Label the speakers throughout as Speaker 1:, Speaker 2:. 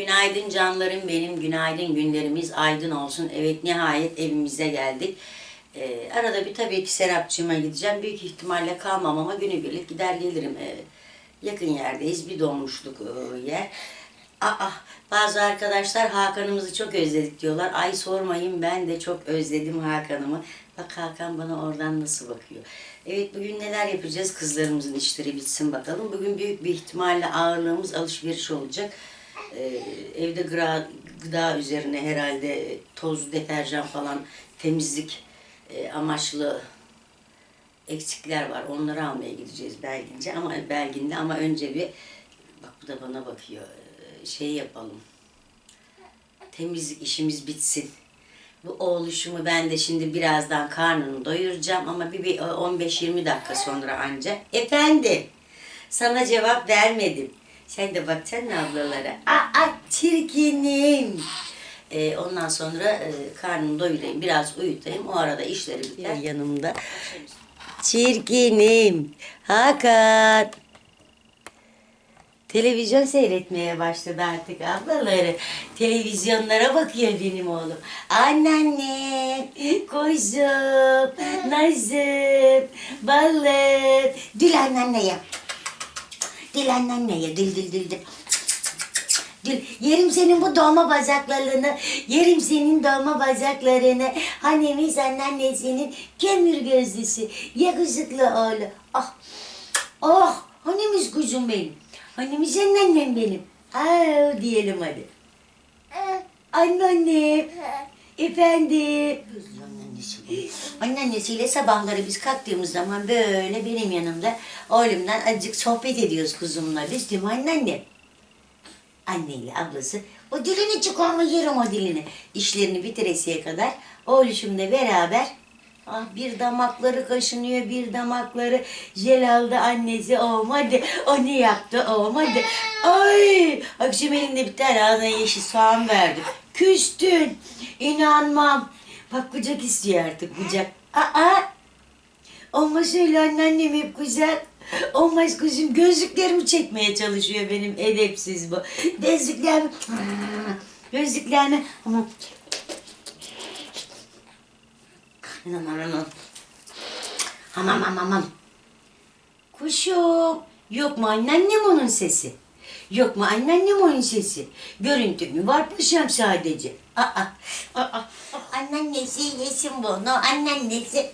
Speaker 1: Günaydın canlarım benim, günaydın günlerimiz aydın olsun. Evet nihayet evimize geldik. Ee, arada bir tabii ki Serapçığıma gideceğim. Büyük ihtimalle kalmam ama günübirlik gider gelirim. Ee, yakın yerdeyiz, bir dolmuşluk e, yer. Aa, bazı arkadaşlar Hakan'ımızı çok özledik diyorlar. Ay sormayın ben de çok özledim Hakan'ımı. Bak Hakan bana oradan nasıl bakıyor. Evet bugün neler yapacağız? Kızlarımızın işleri bitsin bakalım. Bugün büyük bir ihtimalle ağırlığımız alışveriş olacak. Ee, evde gıda, gıda üzerine herhalde toz, deterjan falan temizlik e, amaçlı eksikler var. Onları almaya gideceğiz Belgin'ce ama Belgin'de ama önce bir bak bu da bana bakıyor. Ee, Şey yapalım. Temizlik işimiz bitsin. Bu oğluşumu ben de şimdi birazdan karnını doyuracağım ama bir, bir 15-20 dakika sonra anca. Efendim, sana cevap vermedim. Sen de baksana ablalara. Aa, çirkinim. Ee, ondan sonra e, karnını doyurayım, biraz uyutayım. O arada işleri biter. Yanımda. Çirkinim. Hakan. Televizyon seyretmeye başladı artık ablaları. Televizyonlara bakıyor benim oğlum. Anneannem, kuzum, nazım, balım. Dil anneanneye. Dil anneanneye, dil dil dil dil. Dil, yerim senin bu dolma bacaklarını, yerim senin dolma bacaklarını. Annemiz anneannesinin kömür gözlüsü, yakışıklı oğlu. Ah, ah, hannemiz kuzum benim. Hannemiz anneannem benim. Aa, diyelim hadi. Anneannem, efendim. Anneannesiyle sabahları biz kalktığımız zaman böyle benim yanımda oğlumdan azıcık sohbet ediyoruz kuzumla biz değil mi anneannem? anneyle ablası o dilini çıkarma yerim o dilini. İşlerini bitiresiye kadar oğluşumla beraber ah bir damakları kaşınıyor bir damakları. Jel aldı annesi oğlum hadi. O ne yaptı oğlum hadi. Ay! Akşam elinde bir tane ağzına yeşil soğan verdi. Küstün inanmam bak kucak istiyor artık kucak aa Olmaz öyle anneannem hep güzel. Olmaz kızım gözlüklerimi çekmeye çalışıyor benim edepsiz bu. Gözlüklerimi... Gözlüklerimi... Ama... Aman aman aman. Aman aman. Kuşum. Yok mu anneannem onun sesi? Yok mu anneannem onun sesi? Görüntü mü var paşam sadece? Aa, aa, aa. Anneannesi yesin bunu, anneannesi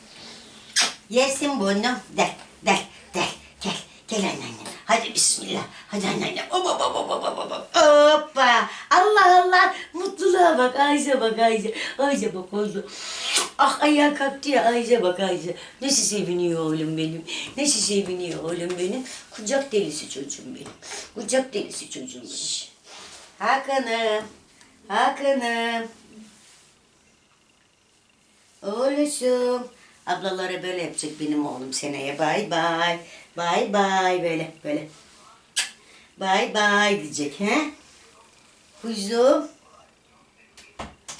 Speaker 1: Yesin bunu. Der, der, der. Gel, gel anneanne. Hadi bismillah. Hadi anneanne. Hoppa, hoppa, hoppa, hoppa, hoppa. Hoppa. Allah Allah. Mutluluğa bak. Ayşe bak Ayşe. Ayşe bak Ayşe. Ah ayağa kalktı ya Ayşe bak Ayşe. Nasıl seviniyor oğlum benim. Nasıl seviniyor oğlum benim. Kucak delisi çocuğum benim. Kucak delisi çocuğum benim. Hakan'ım. Hakan'ım. Oğluşum. Ablalara böyle yapacak benim oğlum seneye. Bay bay. Bay bay böyle böyle. Bay bay diyecek he? Kuzum.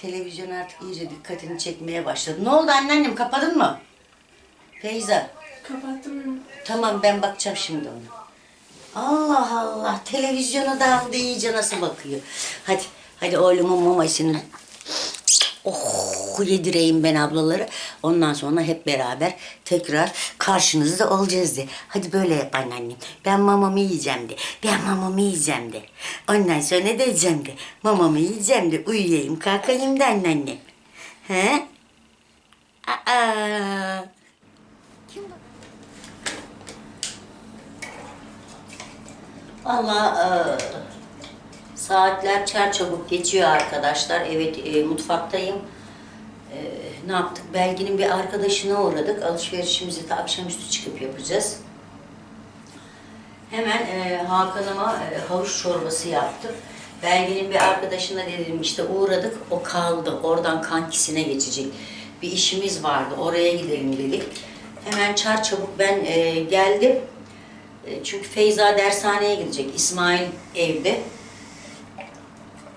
Speaker 1: Televizyon artık iyice dikkatini çekmeye başladı. Ne oldu anneannem kapadın mı? Feyza.
Speaker 2: Kapattım.
Speaker 1: Tamam ben bakacağım şimdi ona. Allah Allah televizyona da aldı iyice nasıl bakıyor. Hadi hadi oğlumun mamasını oh yedireyim ben ablaları. Ondan sonra hep beraber tekrar karşınızda olacağız de. Hadi böyle yap anneannem. Ben mamamı yiyeceğim de. Ben mamamı yiyeceğim de. Ondan sonra ne diyeceğim de. Mamamı yiyeceğim de. Uyuyayım kalkayım da anneannem. He? Aa. Kim bu? Valla saatler çar çabuk geçiyor arkadaşlar. Evet e, mutfaktayım. E, ne yaptık? Belgin'in bir arkadaşına uğradık. Alışverişimizi de akşamüstü çıkıp yapacağız. Hemen e, Hakan'ıma e, havuç çorbası yaptım. Belgin'in bir arkadaşına dedim işte uğradık. O kaldı. Oradan kankisine geçecek. Bir işimiz vardı. Oraya gidelim dedik. Hemen çar çabuk ben e, geldim. E, Çünkü Feyza dershaneye gidecek. İsmail evde.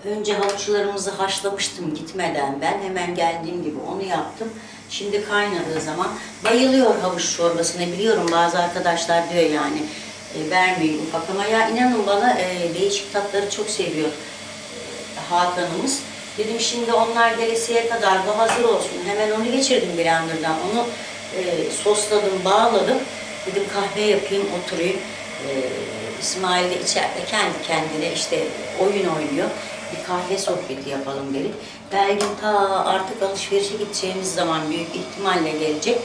Speaker 1: Önce havuçlarımızı haşlamıştım gitmeden ben. Hemen geldiğim gibi onu yaptım. Şimdi kaynadığı zaman bayılıyor havuç çorbasına biliyorum bazı arkadaşlar diyor yani e, vermeyin ufak ama ya inanın bana e, değişik tatları çok seviyor. Hakan'ımız. Dedim şimdi onlar gelesiye kadar da hazır olsun. Hemen onu geçirdim blenderdan. Onu e, sosladım, bağladım. Dedim kahve yapayım, oturayım. E, İsmail de içeride kendi kendine işte oyun oynuyor. Kahve sohbeti yapalım dedik. Belgin ta artık alışverişe gideceğimiz zaman büyük ihtimalle gelecek.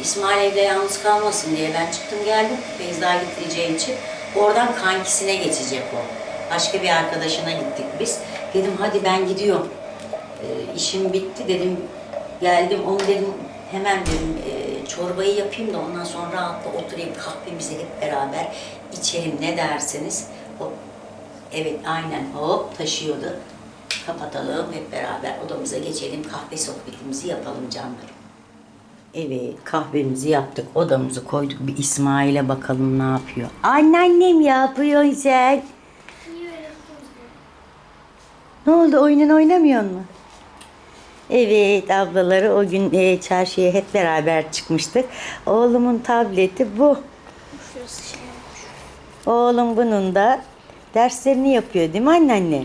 Speaker 1: İsmail evde yalnız kalmasın diye ben çıktım geldim. Feyza gideceği için. Oradan kankisine geçecek o. Başka bir arkadaşına gittik biz. Dedim hadi ben gidiyorum. Ee, işim bitti dedim. Geldim onu dedim hemen dedim e, çorbayı yapayım da ondan sonra rahatla oturayım kahvemizi hep beraber içelim ne derseniz. O, evet aynen hop taşıyordu. Kapatalım hep beraber odamıza geçelim kahve sohbetimizi yapalım canlarım. Evet kahvemizi yaptık odamızı koyduk bir İsmail'e bakalım ne yapıyor. Anneannem yapıyor sen. Ne oldu oyunun oynamıyor mu? Evet ablaları o gün e, çarşıya hep beraber çıkmıştık. Oğlumun tableti bu.
Speaker 2: Şurası şey.
Speaker 1: Oğlum bunun da derslerini yapıyor değil mi anneanne?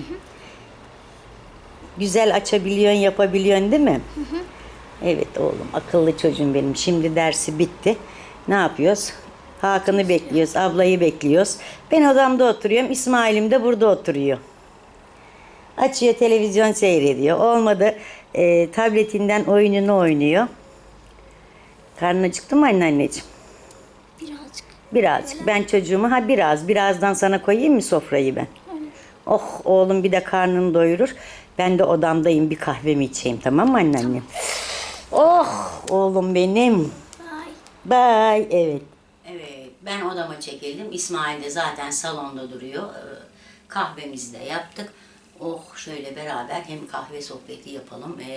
Speaker 1: Güzel açabiliyorsun, yapabiliyorsun değil mi? Evet oğlum, akıllı çocuğum benim. Şimdi dersi bitti. Ne yapıyoruz? Hakan'ı bekliyoruz, ablayı bekliyoruz. Ben odamda oturuyorum, İsmail'im de burada oturuyor. Açıyor, televizyon seyrediyor. Olmadı, e, tabletinden oyununu oynuyor. Karnın acıktı mı anneanneciğim?
Speaker 2: Birazcık.
Speaker 1: Ben çocuğumu ha biraz. Birazdan sana koyayım mı sofrayı ben? Oh oğlum bir de karnını doyurur. Ben de odamdayım bir kahvemi içeyim tamam mı anneannem? Oh oğlum benim.
Speaker 2: Bye.
Speaker 1: Bye. Evet. Evet ben odama çekildim. İsmail de zaten salonda duruyor. Ee, Kahvemizi de yaptık. Oh şöyle beraber hem kahve sohbeti yapalım. Ee,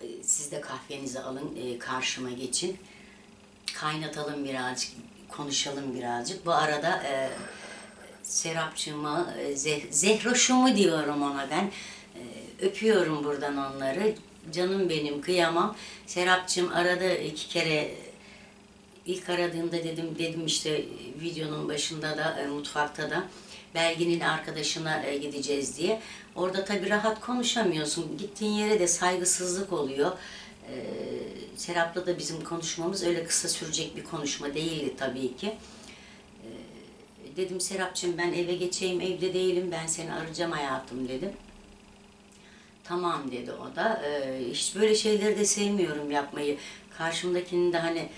Speaker 1: e, siz de kahvenizi alın e, karşıma geçin. Kaynatalım birazcık, konuşalım birazcık. Bu arada e, Serapçığıma, e, Zeh- Zehroş'umu diyorum ona ben. E, öpüyorum buradan onları. Canım benim, kıyamam. Serapçığım arada iki kere ilk aradığında dedim dedim işte videonun başında da e, mutfakta da Belgin'in arkadaşına e, gideceğiz diye. Orada tabii rahat konuşamıyorsun. Gittiğin yere de saygısızlık oluyor. E, Serap'la da bizim konuşmamız öyle kısa sürecek bir konuşma değildi tabii ki. E, dedim Serapçığım ben eve geçeyim evde değilim ben seni arayacağım hayatım dedim. Tamam dedi o da. Ee, hiç böyle şeyleri de sevmiyorum yapmayı. Karşımdakinin de hani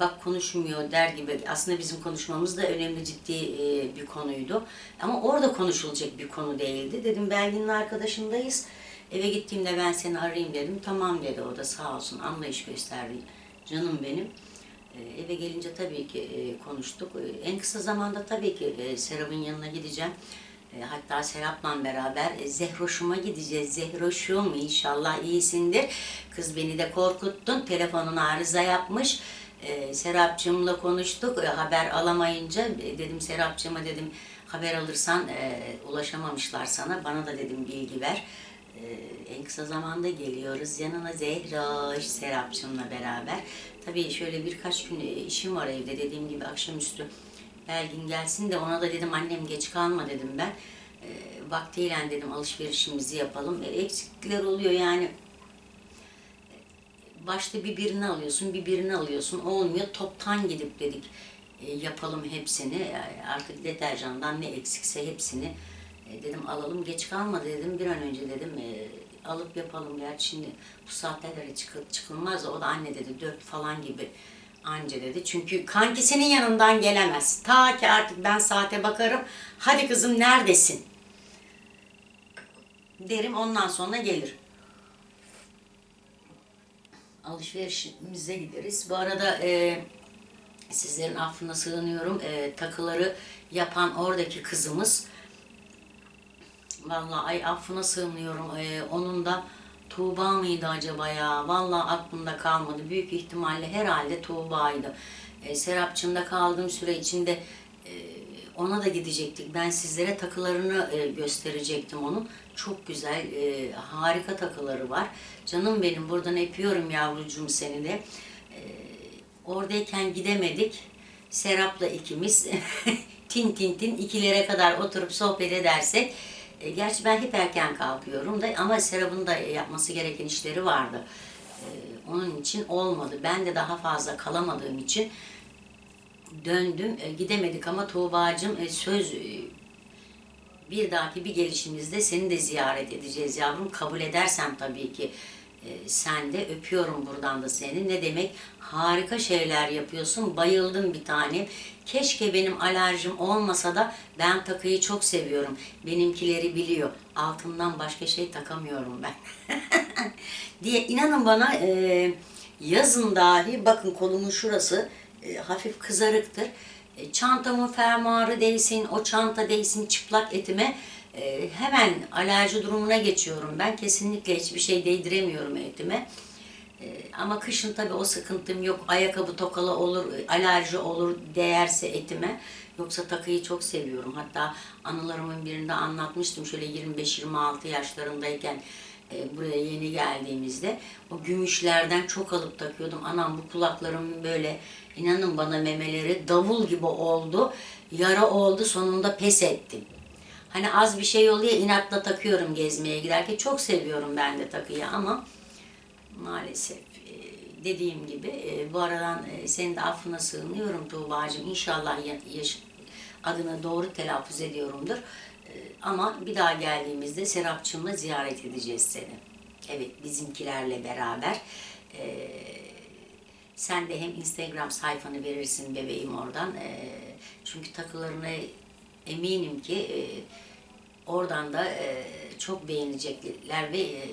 Speaker 1: bak konuşmuyor der gibi. Aslında bizim konuşmamız da önemli ciddi e, bir konuydu. Ama orada konuşulacak bir konu değildi. Dedim Belgin'in arkadaşındayız. Eve gittiğimde ben seni arayayım dedim. Tamam dedi o da sağ olsun anlayış gösterdi. Canım benim. Ee, eve gelince tabii ki e, konuştuk. Ee, en kısa zamanda tabii ki e, Serap'ın yanına gideceğim. E, Hatta Serap'la beraber e, Zehroş'uma gideceğiz. Zehroş'um inşallah iyisindir. Kız beni de korkuttun. Telefonun arıza yapmış. E, Serap'cığımla konuştuk. Haber alamayınca e, dedim Serap'cığıma dedim haber alırsan ulaşamamışlar sana. Bana da dedim bilgi ver. E, en kısa zamanda geliyoruz. Yanına Zehroş, Serap'cığımla beraber. Tabii şöyle birkaç gün e, işim var evde dediğim gibi akşamüstü. Belgin gelsin de ona da dedim annem geç kalma dedim ben. E, vaktiyle dedim alışverişimizi yapalım. E, eksiklikler oluyor yani. Başta bir birini alıyorsun, bir birini alıyorsun. Olmuyor. Toptan gidip dedik e, yapalım hepsini. E, artık deterjandan ne eksikse hepsini e, dedim alalım. Geç kalma dedim. Bir an önce dedim e, alıp yapalım. Gerçi şimdi bu saatlere çıkı- çıkılmaz. O da anne dedi dört falan gibi anca dedi. Çünkü kankisinin yanından gelemez. Ta ki artık ben saate bakarım. Hadi kızım neredesin? Derim ondan sonra gelir. Alışverişimize gideriz. Bu arada e, sizlerin affına sığınıyorum. E, takıları yapan oradaki kızımız Vallahi ay affına sığınıyorum. Ee, onun da Tuğba mıydı acaba ya? Vallahi aklımda kalmadı. Büyük ihtimalle herhalde Tuğba'ydı. Ee, Serapçım'da kaldığım süre içinde e, ona da gidecektik. Ben sizlere takılarını e, gösterecektim onun. Çok güzel, e, harika takıları var. Canım benim buradan öpüyorum yavrucuğum seni de. Ee, oradayken gidemedik. Serap'la ikimiz tin tin tin ikilere kadar oturup sohbet edersek E, gerçi ben hep erken kalkıyorum da ama Serap'ın da yapması gereken işleri vardı. E, onun için olmadı. Ben de daha fazla kalamadığım için döndüm. E, gidemedik ama Tuğba'cığım e, söz e, bir dahaki bir gelişimizde seni de ziyaret edeceğiz yavrum. Kabul edersem tabii ki e, sen de öpüyorum buradan da seni. Ne demek? Harika şeyler yapıyorsun. Bayıldım bir tane. Keşke benim alerjim olmasa da ben takıyı çok seviyorum. Benimkileri biliyor. Altından başka şey takamıyorum ben. diye inanın bana e, yazın dahi bakın kolumun şurası e, hafif kızarıktır. E, çantamın fermuarı değsin, o çanta değsin çıplak etime e, hemen alerji durumuna geçiyorum. Ben kesinlikle hiçbir şey değdiremiyorum etime. E, ama kışın tabii o sıkıntım yok. Ayakkabı tokalı olur, alerji olur değerse etime. Yoksa takıyı çok seviyorum. Hatta anılarımın birinde anlatmıştım. Şöyle 25-26 yaşlarındayken e, buraya yeni geldiğimizde o gümüşlerden çok alıp takıyordum. Anam bu kulaklarım böyle inanın bana memeleri davul gibi oldu. Yara oldu sonunda pes ettim. Hani az bir şey oluyor inatla takıyorum gezmeye giderken. Çok seviyorum ben de takıyı ama maalesef e, dediğim gibi e, bu aradan e, senin de affına sığınıyorum Tuğba'cığım. İnşallah ya- yaş- adını doğru telaffuz ediyorumdur. Ama bir daha geldiğimizde Serapçım'la ziyaret edeceğiz seni. Evet bizimkilerle beraber. Sen de hem Instagram sayfanı verirsin bebeğim oradan. Çünkü takılarını eminim ki e, oradan da e, çok beğenecekler ve e,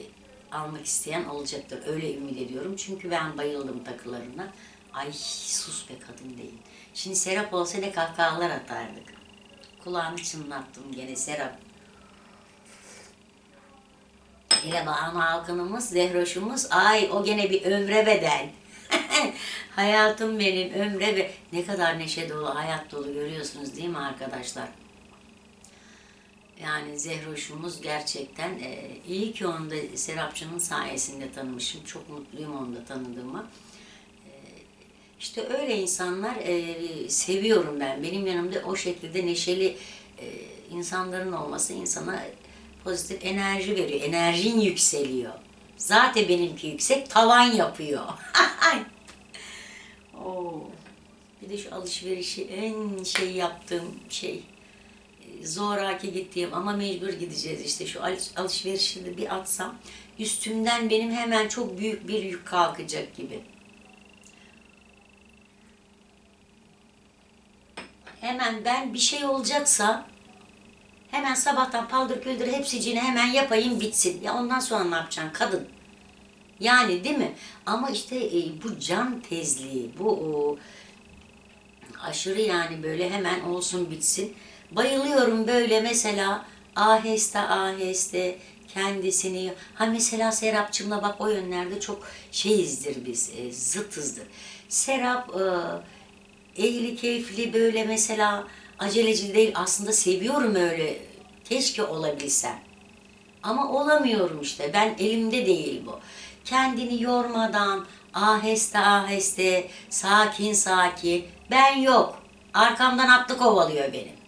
Speaker 1: almak isteyen olacaktır. Öyle ümit ediyorum. Çünkü ben bayıldım takılarına. Ay sus be kadın değil. Şimdi Serap olsa ne kahkahalar atardık. Kulağını çınlattım gene Serap. Hele Banu Halkınımız, Zehroş'umuz, ay o gene bir ömre bedel. Hayatım benim ömre ve ne kadar neşe dolu, hayat dolu görüyorsunuz değil mi arkadaşlar? Yani Zehroş'umuz gerçekten e, iyi ki onu da Serapçı'nın sayesinde tanımışım. Çok mutluyum onu da tanıdığıma. E, işte öyle insanlar e, seviyorum ben. Benim yanımda o şekilde neşeli e, insanların olması insana pozitif enerji veriyor. Enerjin yükseliyor. Zaten benimki yüksek tavan yapıyor. Oo. Bir de şu alışverişi en şey yaptığım şey zoraki gittiğim ama mecbur gideceğiz işte şu alış- alışverişi de bir atsam üstümden benim hemen çok büyük bir yük kalkacak gibi. Hemen ben bir şey olacaksa hemen sabahtan paldır küldür hepsicini hemen yapayım bitsin. Ya ondan sonra ne yapacaksın kadın? Yani değil mi? Ama işte e, bu can tezliği, bu o, aşırı yani böyle hemen olsun bitsin. Bayılıyorum böyle mesela aheste aheste kendisini ha mesela Serapçım'la bak o yönlerde çok şeyizdir biz e, zıtızdır. Serap e, ehli keyifli böyle mesela aceleci değil aslında seviyorum öyle keşke olabilsem. Ama olamıyorum işte. Ben elimde değil bu. Kendini yormadan aheste aheste, sakin sakin. Ben yok. Arkamdan atlı kovalıyor benim.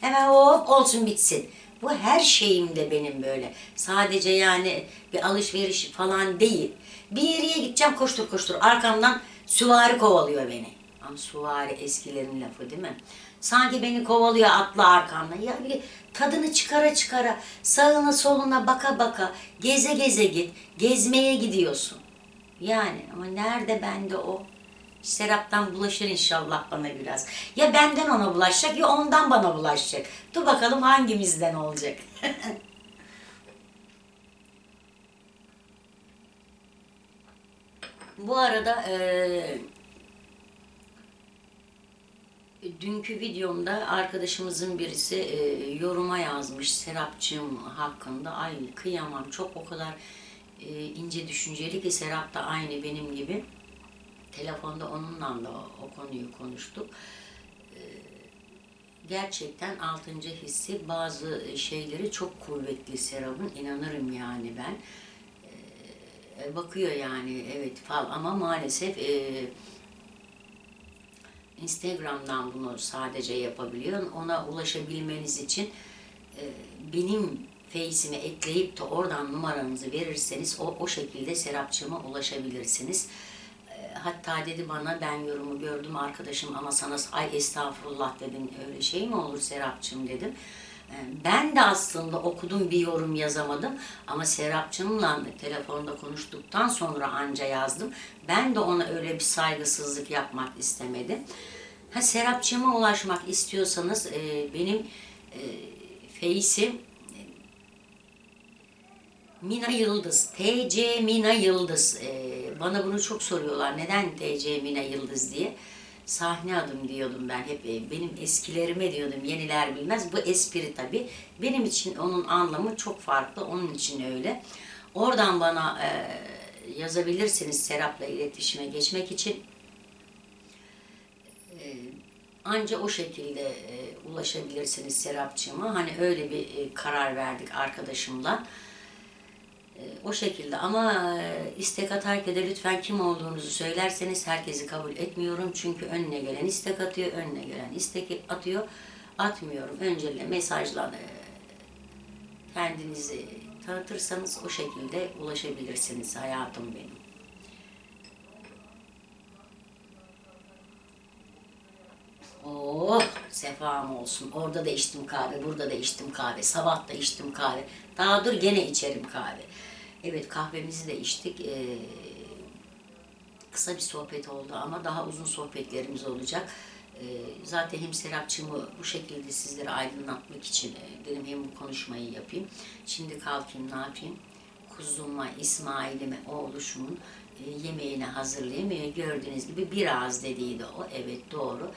Speaker 1: Hemen hop olsun bitsin. Bu her şeyimde benim böyle. Sadece yani bir alışveriş falan değil. Bir yere gideceğim koştur koştur. Arkamdan süvari kovalıyor beni. Ama süvari eskilerin lafı değil mi? Sanki beni kovalıyor atlı arkamdan. Ya bir tadını çıkara çıkara, sağına soluna baka baka, geze geze git. Gezmeye gidiyorsun. Yani ama nerede bende o? Serap'tan bulaşır inşallah bana biraz. Ya benden ona bulaşacak ya ondan bana bulaşacak. Dur bakalım hangimizden olacak. Bu arada eee dünkü videomda arkadaşımızın birisi eee, yoruma yazmış Serapçığım hakkında. Ay kıyamam çok o kadar eee, ince düşünceli ki Serap da aynı benim gibi. Telefonda onunla da o, o konuyu konuştuk. Eee, gerçekten altıncı hissi bazı şeyleri çok kuvvetli Serap'ın inanırım yani ben. Eee, bakıyor yani evet fal ama maalesef eee Instagram'dan bunu sadece yapabiliyor. Ona ulaşabilmeniz için e, benim Face'ime ekleyip de oradan numaranızı verirseniz o, o şekilde Serapçığıma ulaşabilirsiniz. Hatta dedi bana ben yorumu gördüm arkadaşım ama sana ay estağfurullah dedim öyle şey mi olur Serapçığım dedim. Ee, Ben de aslında okudum bir yorum yazamadım ama Serapçığımla telefonda konuştuktan sonra anca yazdım. Ben de ona öyle bir saygısızlık yapmak istemedim. Ha, Serapçığıma ulaşmak istiyorsanız e, benim e, Face'im Mina Yıldız, TC Mina Yıldız. Ee, bana bunu çok soruyorlar. Neden TC Mina Yıldız diye. Sahne adım diyordum ben hep. Ee, Benim eskilerime diyordum. Yeniler bilmez. Bu espri tabii. Benim için onun anlamı çok farklı. Onun için öyle. Oradan bana e, yazabilirsiniz Serap'la iletişime geçmek için. Ee, Anca o şekilde e, ulaşabilirsiniz Serapçığıma. Hani öyle bir e, karar verdik arkadaşımla. E, O şekilde ama e, istek atarken de lütfen kim olduğunuzu söylerseniz herkesi kabul etmiyorum. Çünkü önüne gelen istek atıyor, önüne gelen istek atıyor. Atmıyorum. Öncelikle mesajla kendinizi tanıtırsanız o şekilde ulaşabilirsiniz hayatım benim. Oh sefam olsun. Orada da içtim kahve, burada da içtim kahve, sabah da içtim kahve. Daha dur gene içerim kahve. Evet kahvemizi de içtik. Ee, kısa bir sohbet oldu ama daha uzun sohbetlerimiz olacak. Ee, zaten hem Serapçığımı bu şekilde sizlere aydınlatmak için e, dedim hem bu konuşmayı yapayım. Şimdi kalkayım ne yapayım? Kuzuma, İsmail'ime, oğluşumun e, yemeğini hazırlayayım. E, gördüğünüz gibi biraz dediydi o. Evet doğru.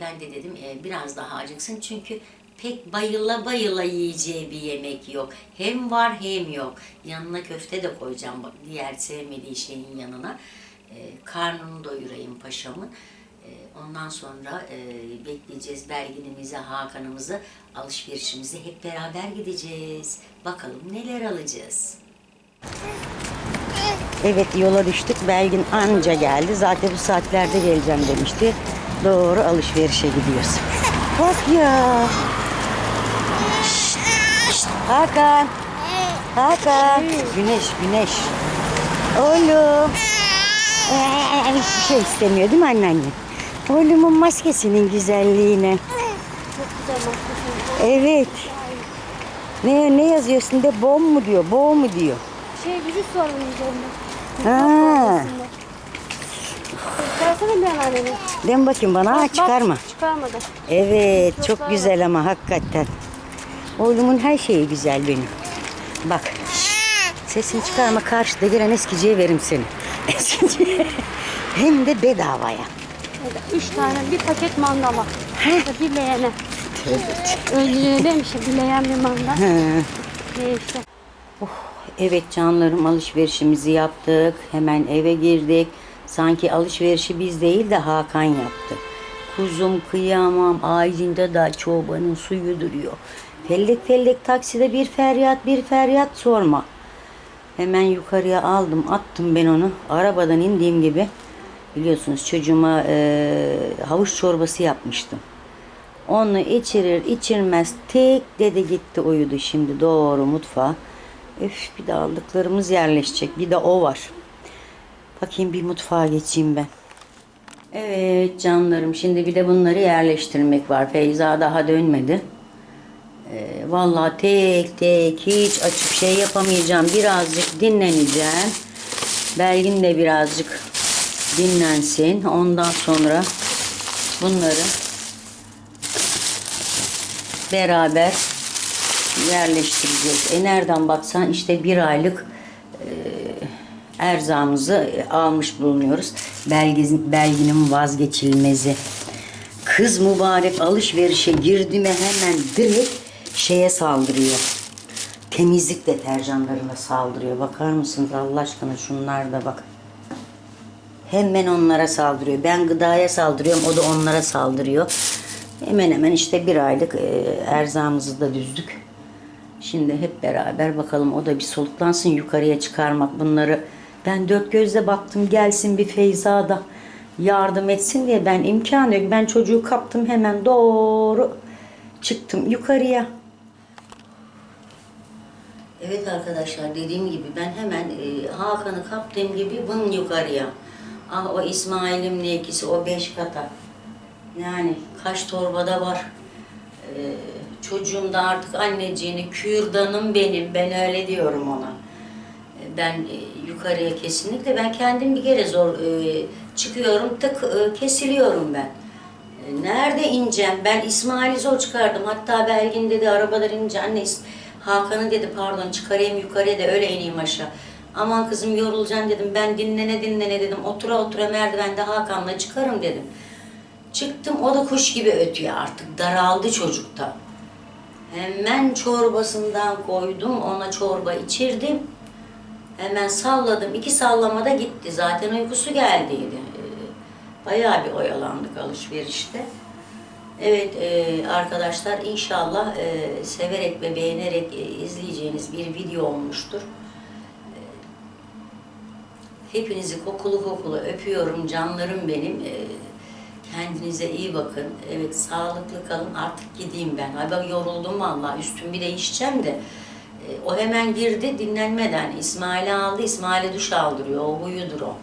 Speaker 1: Ben de dedim e, biraz daha acıksın çünkü pek bayıla bayıla yiyeceği bir yemek yok. Hem var hem yok. Yanına köfte de koyacağım diğer sevmediği şeyin yanına. E, karnını doyurayım paşamın. E, ondan sonra e, bekleyeceğiz Belgin'imizi, Hakan'ımızı, alışverişimizi hep beraber gideceğiz. Bakalım neler alacağız.
Speaker 3: Evet yola düştük. Belgin anca geldi. Zaten bu saatlerde geleceğim demişti. Doğru alışverişe gidiyoruz. Bak ya. Şşt, şşt. Hakan. Hakan. Güneş, güneş. Oğlum. Ee, hiçbir şey istemiyor değil mi anneanne? Oğlumun maskesinin güzelliğine.
Speaker 2: Çok güzel maskesi.
Speaker 3: Evet. Ne ne yazıyor üstünde? Bom mu diyor? Bo mu diyor?
Speaker 2: Şey virüs var bunun üzerinde.
Speaker 3: Ha.
Speaker 2: Çıkarsana bir an anneni.
Speaker 3: Den bakayım bana.
Speaker 2: Bak,
Speaker 3: çıkarma.
Speaker 2: Çıkarmadı.
Speaker 3: Evet
Speaker 2: Çok
Speaker 3: çok güzel ama hakikaten. Oğlumun her şeyi güzel benim. Bak sesini çıkarma karşıda gelen eskiciye verim seni. Eskiciye. Hem de bedavaya.
Speaker 2: Evet, üç tane bir paket mandala. Bir leğene. Öyle demiş bir leğen bir mandal. Neyse.
Speaker 3: Evet canlarım alışverişimizi yaptık. Hemen eve girdik. Sanki alışverişi biz değil de Hakan yaptı. Kuzum kıyamam ağacında da çobanın suyu duruyor. Fellek fellek takside bir feryat bir feryat sorma. Hemen yukarıya aldım attım ben onu. Arabadan indiğim gibi biliyorsunuz çocuğuma e, havuç çorbası yapmıştım. Onu içirir içirmez tek dedi gitti uyudu şimdi doğru mutfağa. Üf bir de aldıklarımız yerleşecek. Bir de o var. Bakayım bir mutfağa geçeyim ben. Evet canlarım şimdi bir de bunları yerleştirmek var. Feyza daha dönmedi. Ee, vallahi tek tek hiç açıp şey yapamayacağım. Birazcık dinleneceğim. Belgin de birazcık dinlensin. Ondan sonra bunları beraber yerleştireceğiz. E nereden baksan işte bir aylık e, erzağımızı almış bulunuyoruz. Belgin, belginin vazgeçilmezi. Kız mübarek alışverişe girdi mi hemen direkt şeye saldırıyor. Temizlik deterjanlarına saldırıyor. Bakar mısınız Allah aşkına şunlar da bak. Hemen onlara saldırıyor. Ben gıdaya saldırıyorum, o da onlara saldırıyor. Hemen hemen işte bir aylık e, erzağımızı da düzdük. Şimdi hep beraber bakalım o da bir soluklansın yukarıya çıkarmak bunları. Ben dört gözle baktım gelsin bir Feyza da yardım etsin diye ben imkan yok. Ben çocuğu kaptım hemen doğru çıktım yukarıya.
Speaker 1: Evet arkadaşlar dediğim gibi ben hemen e, Hakan'ı kaptığım gibi bunun yukarıya. Ah o İsmail'im ne ikisi o beş kata. Yani kaç torbada var. E, çocuğum da artık anneciğini kürdanım benim ben öyle diyorum ona. Ben e, yukarıya kesinlikle ben kendim bir kere zor e, çıkıyorum tık e, kesiliyorum ben. Nerede ineceğim? Ben İsmail'i zor çıkardım. Hatta Belgin dedi arabalar ince anne Hakan'ı dedi pardon çıkarayım yukarıya da öyle ineyim aşağı. Aman kızım yorulacaksın dedim. Ben dinlene dinlene dedim. Otura otura merdivende Hakan'la çıkarım dedim. Çıktım o da kuş gibi ötüyor artık. Daraldı çocukta. Hemen çorbasından koydum. Ona çorba içirdim. Hemen salladım. İki sallamada gitti. Zaten uykusu geldiydi. Ee, Bayağı bir oyalandık alışverişte. Evet e, arkadaşlar inşallah e, severek ve beğenerek e, izleyeceğiniz bir video olmuştur. Hepinizi kokulu kokulu öpüyorum canlarım benim. Kendinize iyi bakın. Evet sağlıklı kalın. Artık gideyim ben. Ay bak yoruldum vallahi. Üstümü değişeceğim de. E, o hemen girdi dinlenmeden. İsmail'i aldı. İsmail'e duş aldırıyor. O huyudur o.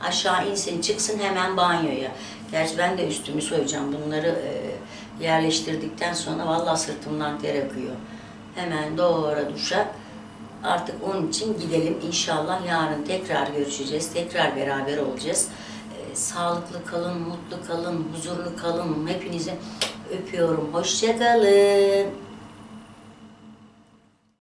Speaker 1: Aşağı insin çıksın hemen banyoya. Gerçi ben de üstümü soyacağım. Bunları e, yerleştirdikten sonra vallahi sırtımdan ter akıyor. Hemen doğru duşa. Artık onun için gidelim. İnşallah yarın tekrar görüşeceğiz. Tekrar beraber olacağız. E, sağlıklı kalın, mutlu kalın, huzurlu kalın. Hepinizi öpüyorum. Hoşça kalın.